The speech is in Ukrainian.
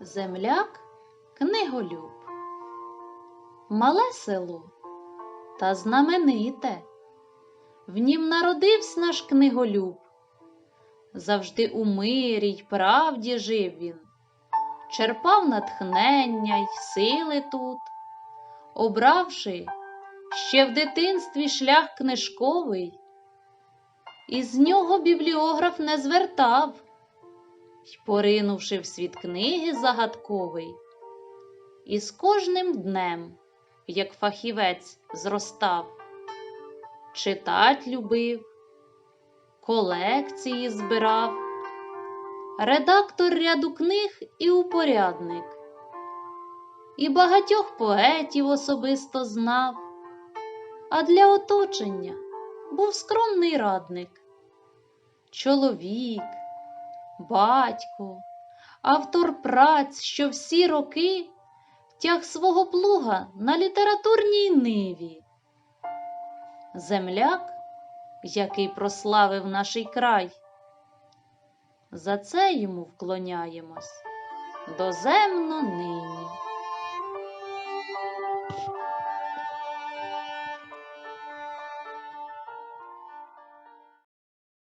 Земляк книголюб. Мале село та знамените. В нім народився наш книголюб. Завжди у мирі й правді жив він, черпав натхнення й сили тут, обравши ще в дитинстві шлях книжковий, із нього бібліограф не звертав й поринувши в світ книги загадковий, і з кожним днем, як фахівець, зростав, читать любив, колекції збирав, редактор ряду книг і упорядник, і багатьох поетів особисто знав, а для оточення був скромний радник, чоловік батько, автор праць, що всі роки втяг свого плуга на літературній ниві. Земляк, який прославив наший край. За це йому вклоняємось доземно нині.